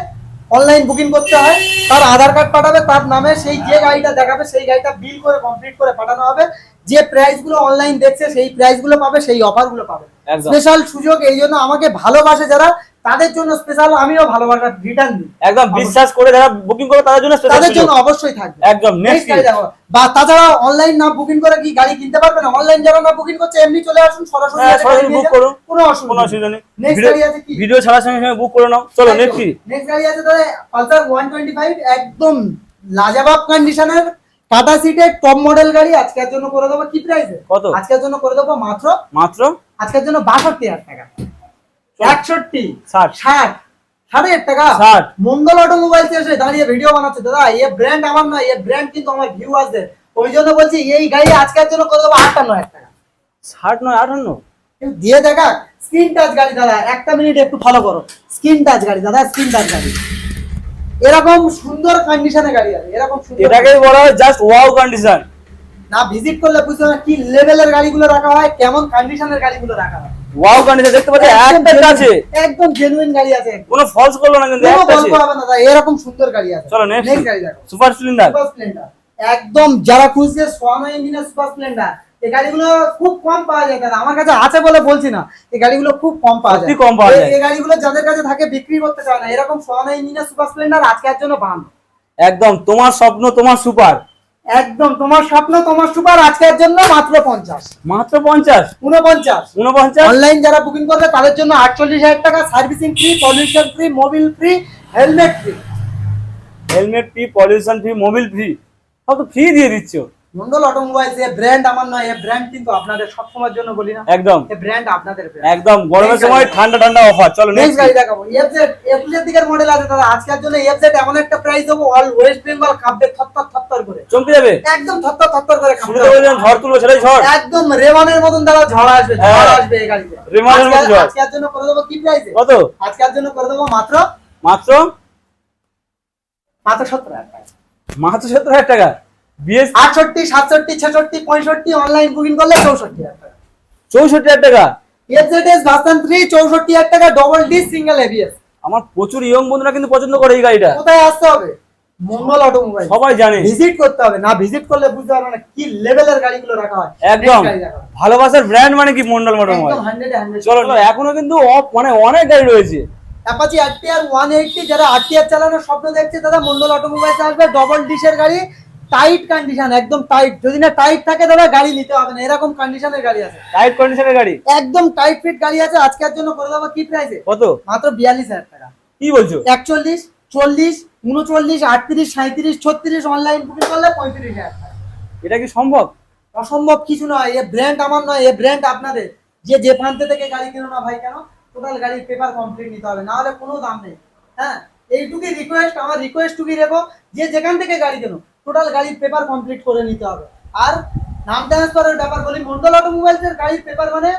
অনলাইন বুকিং করতে হয়। তার আধার কার্ড পাঠাবে তার নামে সেই যে গাড়িটা দেখাবে সেই গাড়িটা বিল করে কমপ্লিট করে পাঠানো হবে। যে প্রাইসগুলো অনলাইন দেখছে সেই প্রাইসগুলো পাবে সেই অফারগুলো পাবে। স্পেশাল সুযোগ এই জন্য আমাকে ভালোবাসে যারা তাদের জন্য স্পেশাল আমিও ভালোবাসা রিটার্ন দিই। একদম বিশ্বাস করে যারা বুকিং করে তাদের জন্য তাদের জন্য অবশ্যই থাকবে। একদম নেক্সট দেখো। বা তাছাড়া অনলাইন না বুকিং করে কি গাড়ি কিনতে পারবে না? অনলাইন যারা না বুকিং করছে এমনি চলে আসুন সরাসরি হ্যাঁ, book যান। করুন। কোনো অসুবিধা নেই। নেক্সট গাড়ি আছে কি? ভিডিও ছাড়ার সঙ্গে সঙ্গে বুক করে নাও। চলো নেক্সট নেক্সট গাড়ি আছে দাদা পালসার 125 একদম লাজবাব কন্ডিশনের টাটা সিটের টপ মডেল গাড়ি আজকের জন্য করে দেবো কি প্রাইসে কত? আজকের জন্য করে দেবো মাত্র? মাত্র? আজকের জন্য বাষট্টি হাজার টাকা। একষট্টি ষাট। ষাট হাজার টাকা? ষাট। মঙ্গল অটোমোবাইল এসে দাঁড়িয়ে ভিডিও বানাচ্ছে। দাদা এ ব্র্যান্ড আমার নয় এ ব্র্যান্ড কিন্তু আমার ভিউয়ারদের ওই জন্য বলছি এই গাড়ি আজকের জন্য করে দেবো আটান্ন হাজার টাকা। ষাট নয় আটান্ন? দিয়ে দেখা স্ক্রিন টাচ গাড়ি দাদা একটা মিনিট একটু ফলো করো। স্ক্রিন টাচ গাড়ি দাদা স্ক্রিন টাচ গাড়ি। এরকম সুন্দর কন্ডিশনে গাড়ি আছে এরকম সুন্দর এটাকেই বলা হয় জাস্ট ওয়াও কন্ডিশন না ভিজিট করলে বুঝতে পারবে কি লেভেলের গাড়িগুলো রাখা হয় কেমন কন্ডিশনের গাড়িগুলো রাখা হয়। ওয়াও কন্ডিশন দেখতে পাচ্ছি একদম একটা আছে একদম জেনুইন গাড়ি আছে। কোনো ফলস করল না কিন্তু কোনো একটা আছে হবে না দাদা এরকম সুন্দর গাড়ি আছে। চলো নেক্সট গাড়ি দেখো। সুপার স্প্লেন্ডার সুপার স্প্লেন্ডার একদম যারা খুঁজছে সোয়ানো ইঞ্জিনের সুপার স্প্লেন্ডার এই গাড়িগুলো খুব কম পাওয়া যায় দাদা আমার কাছে আছে বলে বলছি না এই গাড়িগুলো খুব কম পাওয়া যায়। কম পাওয়া যায়। এই গাড়িগুলো যাদের কাছে থাকে বিক্রি করতে চায় না। এরকম সোয়ানো ইঞ্জিনের সুপার স্প্লেন্ডার আজকের জন্য বান্ন। একদম তোমার স্বপ্ন তোমার সুপার। একদম তোমার স্বপ্ন তোমার সুপার আজকের জন্য মাত্র পঞ্চাশ। মাত্র পঞ্চাশ? উনপঞ্চাশ। উনপঞ্চাশ? অনলাইন যারা বুকিং করবে তাদের জন্য আটচল্লিশ হাজার টাকা servicing free pollution free Mobil free helmet free helmet free pollution free Mobil free সব তো ফ্রি দিয়ে দিচ্ছ। মন্ডল অটোমোবাইলস এ ব্র্যান্ড আমার নয় এ ব্র্যান্ড কিন্তু আপনাদের সবসময়ের জন্য বলি না। একদম। এ ব্র্যান্ড আপনাদের একদম গরমের সময় ঠান্ডা ঠান্ডা অফার চলো নেক্সট গাড়ি দেখাবো। এফজেড এফজেড দিকের মডেল আছে দাদা আজকের জন্য এফজেড এমন একটা প্রাইস দেবো অল ওয়েস্ট বেঙ্গল কাঁপবে করে। চমকে যাবে? একদম করে শুরুতে বলছিলাম ঝড় তুলবো সেটাই ঝড়। একদম রেমানের মতন দাদা ঝড় আসবে ঝড় হ্যাঁ। আসবে এই গাড়িতে। রেমানের মতন ঝড়। আজকের জন্য করে দেবো কি প্রাইসে কত? আজকের জন্য করে দেবো মাত্র? মাত্র? মাত্র সত্তর হাজার টাকা। মাত্র সত্তর হাজার টাকা? বিএস আটষট্টি সাতষট্টি ছেষট্টি পঁয়ষট্টি অনলাইন বুকিং করলে চৌষট্টি হাজার টাকা। চৌষট্টি হাজার টাকা? এফজেডএস ভার্সন থ্রি চৌষট্টি হাজার টাকা ডবল ডি সিঙ্গেল এবিএস আমার প্রচুর ইয়ং বন্ধুরা কিন্তু পছন্দ করে এই গাড়িটা। কোথায় আসতে হবে? মঙ্গল অটোমোবাইল সবাই জানে। ভিজিট করতে হবে। না ভিজিট করলে বুঝতে পারবে না কি লেভেলের গাড়িগুলো রাখা হয়। একদম। ভালোবাসার ব্র্যান্ড মানে কি মন্ডল মোটরমোবাইল একদম 100 100 চলো চলো, এখনও কিন্তু অফ- মানে অনেক গাড়ি রয়েছে। অ্যাপাচি আরটিআর 180 যারা আরটিআর চালানোর স্বপ্ন দেখছে দাদা মন্ডল অটোমোবাইলস আসবে ডবল ডিশের গাড়ি টাইট কন্ডিশন একদম টাইট যদি না টাইট থাকে দাদা গাড়ি নিতে হবে না। এরকম কন্ডিশনের গাড়ি আছে। টাইট কন্ডিশনের গাড়ি? একদম টাইট ফিট গাড়ি আছে। আজকের জন্য করে দেবো কি প্রাইসে কত? মাত্র বিয়াল্লিশ হাজার টাকা। কি বলছো? একচল্লিশ চল্লিশ উনচল্লিশ আটত্রিশ সাঁত্রিশ ছত্রিশ অনলাইন বুকিং করলে পঁয়ত্রিশ হাজার টাকা। এটা কি সম্ভব? অসম্ভব কিছু নয়। এ ব্র্যান্ড আমার নয় এ ব্র্যান্ড আপনাদের। যে যে প্রান্তে থেকে গাড়ি কিনো না ভাই কেন? টোটাল গাড়ির পেপার কমপ্লিট নিতে হবে। না হলে কোনো দাম নেই। হ্যাঁ? এইটুকুই রিকোয়েস্ট আমার রিকোয়েস্ট টুকুই রেখো। যে যেখান থেকে গাড়ি কেনো। টোটাল গাড়ির পেপার কমপ্লিট করে নিতে হবে। আর নাম ট্রান্সফারের ব্যাপার বলি মন্ডল অটোমোবাইলস এর গাড়ির পেপার মানে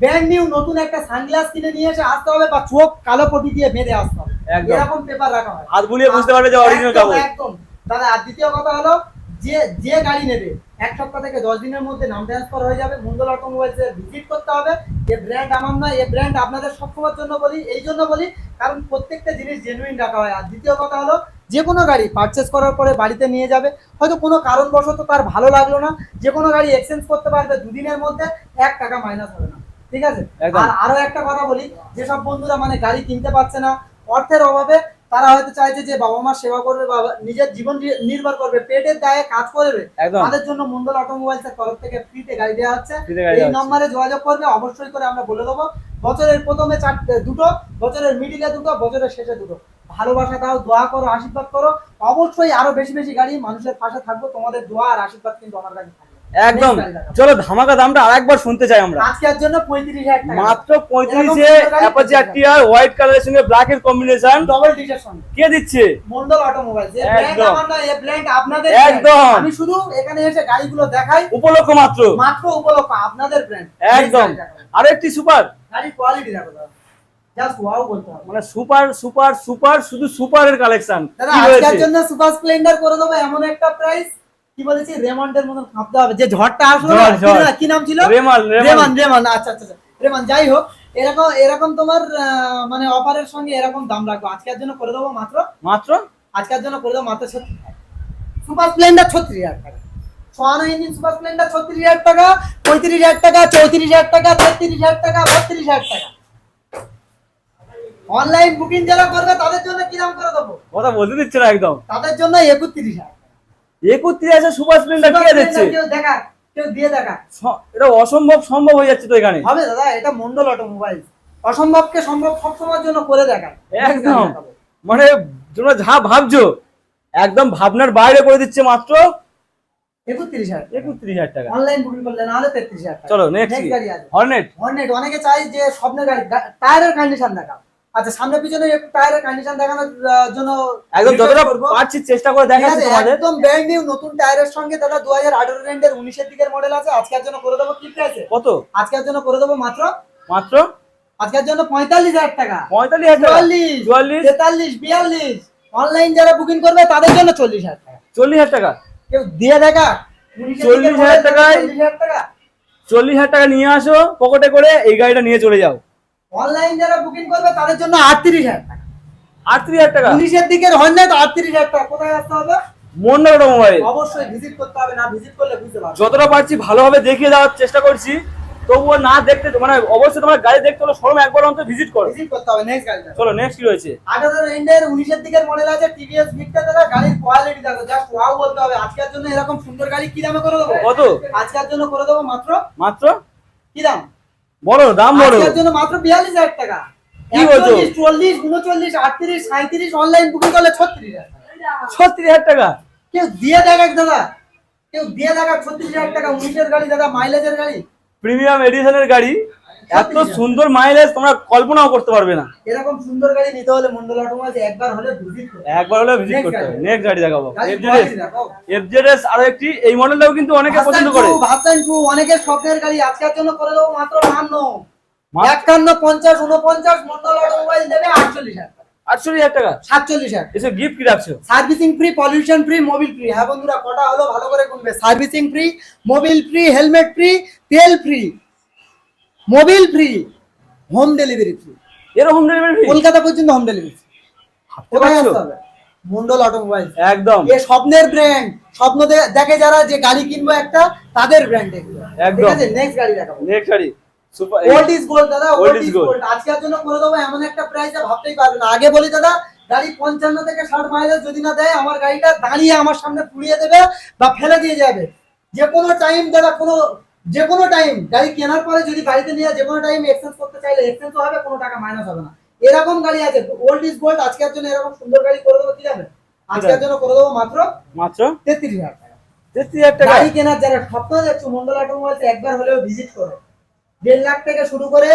ব্র্যান্ড নিউ নতুন একটা সানগ্লাস কিনে নিয়ে এসে আসতে হবে বা চোখ কালো পটি দিয়ে বেঁধে আসতে হবে। এরকম পেপার রাখা হয়। হাত বুলিয়ে বুঝতে পারবে যে অরিজিনাল কাগজ একদম। দাদা আর দ্বিতীয় কথা হলো যে যে গাড়ি নেবে এক সপ্তাহ থেকে দশ দিনের মধ্যে নাম ট্রান্সফার হয়ে যাবে মঙ্গল অটোমোবাইলস ভিজিট করতে হবে। এ ব্র্যান্ড আমার নয় এ ব্র্যান্ড আপনাদের সবসময়ের জন্য বলি এই জন্য বলি কারণ প্রত্যেকটা জিনিস জেনুইন রাখা হয়। আর দ্বিতীয় কথা হলো যে কোনো গাড়ি পারচেস করার পরে বাড়িতে নিয়ে যাবে। হয়তো কোনো কারণবশত তার ভালো লাগল না যে কোনো গাড়ি এক্সচেঞ্জ করতে পারবে দুদিনের মধ্যে এক টাকা মাইনাস হবে না। ঠিক আছে? আর আরও একটা কথা বলি যেসব বন্ধুরা মানে গাড়ি কিনতে পারছে না অর্থের অভাবে তারা হয়তো চাইছে যে বাবা মা সেবা করবে বা নিজের জীবন নির্ভর করবে পেটের দায়ে কাজ করবে। তাদের জন্য মন্ডল অটোমোবাইলস এর তরফ থেকে ফ্রিতে গাড়ি দেওয়া হচ্ছে। এই নম্বরে যোগাযোগ করবে অবশ্যই করে আমরা বলে দেবো। বছরের প্রথমে চারটে দুটো বছরের মিডিলে দুটো বছরের শেষে দুটো। ভালোবাসা দাও দোয়া করো আশীর্বাদ করো। অবশ্যই আরও বেশি বেশি গাড়ি মানুষের পাশে থাকব। তোমাদের দোয়া আর আশীর্বাদ কিন্তু আমার কাছে থাকবে। একদম। চলো ধামাকা দামটা আরেকবার শুনতে চাই আমরা। আজকের জন্য পঁয়ত্রিশ মাত্র পঁয়ত্রিশে এরকম অ্যাপাচি আরটিআর হোয়াইট কালারের সঙ্গে ব্ল্যাক এর কম্বিনেশন ডবল সঙ্গে কে দিচ্ছে? মন্ডল ব্র্যান্ড। আমার না এই ব্র্যান্ড আপনাদের একদম। আমি শুধু এখানে এসে গাড়িগুলো দেখাই। উপলক্ষ মাত্র। মাত্র উপলক্ষ আপনাদের ব্র্যান্ড একদম। আর একটি সুপার। গাড়ির কোয়ালিটি দেখো দাদা। জাস্ট ওয়াও বলতে হবে। মানে সুপার সুপার সুপার শুধু সুপারের কালেকশন দাদা আজকের জন্য সুপার স্প্লেন্ডার করে দেবো এমন একটা প্রাইস কি বলেছি? রেমন্ডের মতন হবে। যে ঝড়টা আসলো কি নাম ছিল? রেমাল রেমান রেমান আচ্ছা আচ্ছা আচ্ছা। রেমান যাই হোক এরকম এরকম তোমার মানে অফারের সঙ্গে এরকম দাম রাখব। আজকের জন্য করে দেবো মাত্র? মাত্র? আজকের জন্য করে দেবো মাত্র ছত্রিশ সুপার স্প্লেন্ডার ছত্রিশ হাজার টাকা। সোয়ানো ইঞ্জিন সুপার স্প্লেন্ডার ছত্রিশ হাজার টাকা পঁয়ত্রিশ হাজার টাকা চৌত্রিশ হাজার টাকা তেত্রিশ হাজার টাকা বত্রিশ হাজার টাকা। অনলাইন বুকিং যারা করবে তাদের জন্য কি দাম করে দেবো? কথা বলতে দিচ্ছে না একদম। তাদের জন্য একত্রিশ হাজার একত্রিশ আছে সুপার স্প্লেন্ডার কে দিচ্ছে? কেউ দেখা কেউ দিয়ে দেখা এটা অসম্ভব সম্ভব হয়ে যাচ্ছে তো এখানে। হবে দাদা এটা মন্ডল অটোমোবাইল অসম্ভবকে সম্ভব সবসময়ের জন্য করে দেখায় একদম। মানে তোমরা যা ভাবছ একদম ভাবনার বাইরে করে দিচ্ছে মাত্র। একত্রিশ হাজার একত্রিশ হাজার টাকা। অনলাইন বুকিং করলে তেত্রিশ হাজার টাকা। চলো নেক্সট গাড়ি আছে হর্নেট হর্নেট অনেকে চাই যে স্বপ্নের গাড়ি টায়ারের কন্ডিশন দেখা আচ্ছা সামনে পিছনে একটু টায়ারের কন্ডিশন দেখানোর জন্য একদম যতটা পারছি চেষ্টা করে দেখাচ্ছি তোমাদের। একদম ব্র্যান্ড নিউ নতুন টায়ারের সঙ্গে দাদা দিকের মডেল আছে। আজকের জন্য করে দেবো কি প্রাইসে কত? আজকের জন্য করে দেবো মাত্র? মাত্র? আজকের জন্য পঁয়তাল্লিশ হাজার টাকা। অনলাইন যারা বুকিং করবে তাদের জন্য চল্লিশ হাজার টাকা। চল্লিশ হাজার টাকা? কেউ দিয়ে দেখা? চল্লিশ হাজার টাকায়? চল্লিশ হাজার টাকা। নিয়ে আসো পকেটে করে এই গাড়িটা নিয়ে চলে যাও। অনলাইন যারা বুকিং করবে তাদের জন্য আটত্রিশ হাজার টাকা। আটত্রিশ হাজার টাকা? উনিশের দিকের হর্নেট আটত্রিশ হাজার টাকা। কোথায় আসতে হবে? মন্ডল মোবাইল। অবশ্যই ভিজিট করতে হবে না ভিজিট করলে বুঝতে পারবে যতটা পারছি ভালোভাবে দেখিয়ে দেওয়ার চেষ্টা করছি। তবুও না দেখতে মানে অবশ্যই তোমার গাড়ি দেখতে হলে শোরুম একবার অন্তত ভিজিট করো। ভিজিট করতে হবে নেক্সট গাড়িটা। চলো নেক্সট কি রয়েছে? আঠারো রেন্ডের উনিশের দিকের মডেল আছে টিভিএস ভিক্টা দাদা গাড়ির কোয়ালিটি দেখো জাস্ট ওয়াও বলতে হবে। আজকের জন্য এরকম সুন্দর গাড়ি কি দামে করে দেবো? কত? আজকের জন্য করে দেবো মাত্র? মাত্র? কি দাম? বলো দাম বলো। আজকের জন্য মাত্র বিয়াল্লিশ হাজার টাকা। কি বলছো? একচল্লিশ, চল্লিশ উনচল্লিশ আটত্রিশ সাঁত্রিশ অনলাইন বুকিং করলে ছত্রিশ হাজার টাকা। ছত্রিশ হাজার টাকা? কেউ দিয়ে দেখ দাদা। কেউ দিয়ে ছত্রিশ হাজার টাকা। উনিশের গাড়ি দাদা মাইলেজের গাড়ি। প্রিমিয়াম এডিশনের গাড়ি এত সুন্দর মাইলেজ তোমরা কল্পনাও করতে পারবে না। এরকম সুন্দর গাড়ি নিতে হলে মন্ডল অটোমোবাইলস একবার হলে ভিজিট করো একবার হলে ভিজিট করতে হবে। নেক্সট গাড়ি দেখাবো। এফজেডএস। এফজেডএস আরও একটি এই মডেলটাও কিন্তু অনেকে পছন্দ করে। ভার্সন টু অনেকের স্বপ্নের গাড়ি আজকের জন্য করে দেবো মাত্র বাহান্ন মাত্র- একান্ন পঞ্চাশ উনপঞ্চাশ মন্ডল অটোমোবাইল দেবে আটচল্লিশ হাজার। হাজার টাকা? সাতচল্লিশ হাজার। এসব গিফট কি রাখছো? Servicing free pollution free Mobil free হ্যাঁ বন্ধুরা কটা হলো? ভালো করে গুনবে। Servicing free Mobil free helmet free তেল free Mobil free home delivery free এরকম হোম ডেলিভারি কলকাতা পর্যন্ত হোম ডেলিভারি মন্ডল অটোমোবাইল একদম। এ স্বপ্নের ব্র্যান্ড স্বপ্ন দেখে যারা যে গাড়ি কিনবো একটা তাদের ব্র্যান্ড এগুলো। একদম। ঠিক আছে? নেক্সট গাড়ি দেখাবো। নেক্সট গাড়ি। সুপার ওল্ড ইজ গোল্ড দাদা? ওল্ড ইজ গোল্ড আজকের জন্য করে দেবো এমন একটা প্রাইসে ভাবতেই পারবে না। আগে বলি দাদা গাড়ি পঞ্চান্ন থেকে ষাট মাইলেজ যদি না দেয় আমার গাড়িটা দাঁড়িয়ে আমার সামনে পুড়িয়ে দেবে বা ফেলে দিয়ে যাবে। যে কোনো টাইম দাদা কোনো যে কোনো টাইম গাড়ি কেনার পরে যদি গাড়িতে নিয়ে যে কোনো টাইম এক্সচেঞ্জ করতে চাইলে এক্সচেঞ্জ হবে কোনো টাকা মাইনাস হবে না। এরকম গাড়ি আছে। ওল্ড ইজ গোল্ড আজকের জন্য এরকম সুন্দর গাড়ি করে দেবো ঠিক আছে আজকের জন্য করে দেবো মাত্র মাত্র? তেত্রিশ হাজার টাকা। তেত্রিশ হাজার টাকা? গাড়ি কেনার যারা স্বপ্ন দেখছ মন্ডল অটোমোবাইলস একবার হলেও ভিজিট করো। দেড় লাখ থেকে শুরু করে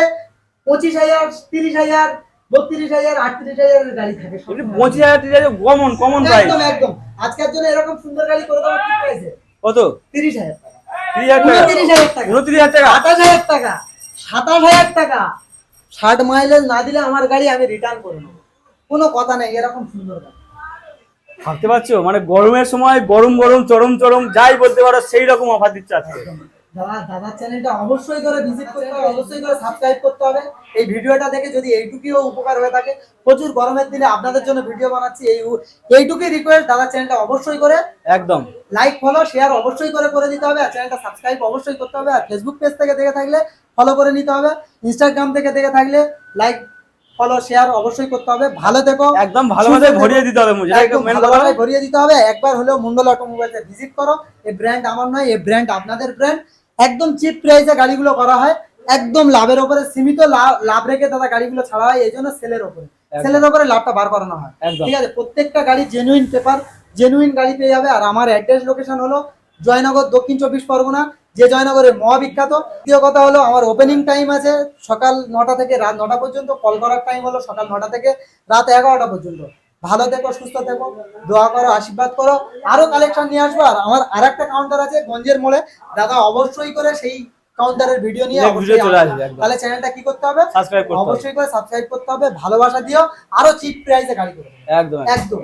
পঁচিশ হাজার তিরিশ হাজার বত্রিশ হাজার আটত্রিশ হাজার গাড়ি থাকে পঁচিশ হাজার তিরিশ হাজার কমন কমন প্রাইস একদম একদম। আজকের জন্য এরকম সুন্দর গাড়ি করে দেবো ঠিক প্রাইসে কত? তিরিশ হাজার টাকা। তিরিশ হাজার টাকা? হাজার টাকা। উনত্রিশ হাজার টাকা? আঠাশ হাজার টাকা। সাতাশ হাজার টাকা। ষাট মাইলেজ না দিলে আমার গাড়ি আমি রিটার্ন করে নেব। কোনো কথা নেই এরকম সুন্দর গাড়ি। ভাবতে পারছ? মানে গরমের সময় গরম গরম চরম চরম যাই বলতে পারো সেই রকম অফার দিচ্ছে আজকে। দাদা দাদার চ্যানেলটা অবশ্যই করে ভিজিট করতে হবে অবশ্যই করে সাবস্ক্রাইব করতে হবে। এই ভিডিওটা দেখে যদি এইটুকুও উপকার হয়ে থাকে প্রচুর গরমের দিনে আপনাদের জন্য ভিডিও বানাচ্ছি এই এইটুকুই রিকোয়েস্ট দাদার চ্যানেলটা অবশ্যই করে একদম। লাইক ফলো শেয়ার অবশ্যই করে করে দিতে হবে আর চ্যানেলটা সাবস্ক্রাইব অবশ্যই করতে হবে আর ফেসবুক পেজ থেকে দেখে থাকলে ফলো করে নিতে হবে ইনস্টাগ্রাম থেকে দেখে থাকলে লাইক ফলো শেয়ার অবশ্যই করতে হবে। ভালো থেকো। একদম ভালোভাবে ভরিয়ে দিতে হবে ভরিয়ে দিতে হবে। একবার হলেও মন্ডল অটোমোবাইলসে ভিজিট করো। এই ব্র্যান্ড আমার নয় এই ব্র্যান্ড আপনাদের ব্র্যান্ড একদম চিপ প্রাইসে গাড়িগুলো করা হয় একদম লাভের উপরে সীমিত লাভ- রেখে দাদা গাড়িগুলো ছাড়া হয় এই জন্য সেলের উপরে। সেলের উপরে লাভটা বার করানো হয়। ঠিক আছে প্রত্যেকটা গাড়ি জেনুইন পেপার জেনুইন গাড়ি পেয়ে যাবে। আর আমার অ্যাড্রেস লোকেশন হলো জয়নগর দক্ষিণ চব্বিশ পরগনা যে জয়নগরে মহাবিখ্যাত। দ্বিতীয় কথা হলো আমার ওপেনিং টাইম আছে সকাল নটা থেকে রাত নটা পর্যন্ত কল করার টাইম হলো সকাল নটা থেকে রাত এগারোটা পর্যন্ত। ভালো থেকো সুস্থ থেকো দোয়া করো আশীর্বাদ করো। আরও কালেকশন নিয়ে আসব আর আমার আর একটা কাউন্টার আছে গঞ্জের মোড়ে। দাদা অবশ্যই করে সেই কাউন্টারের ভিডিও নিয়ে অবশ্যই চলে আসবে। আসবে তাহলে চ্যানেলটা কি করতে হবে? সাবস্ক্রাইব করতে হবে। অবশ্যই করে সাবস্ক্রাইব করতে হবে ভালোবাসা দিও আরও চিপ প্রাইসে গাড়ি করবে একদম। একদম।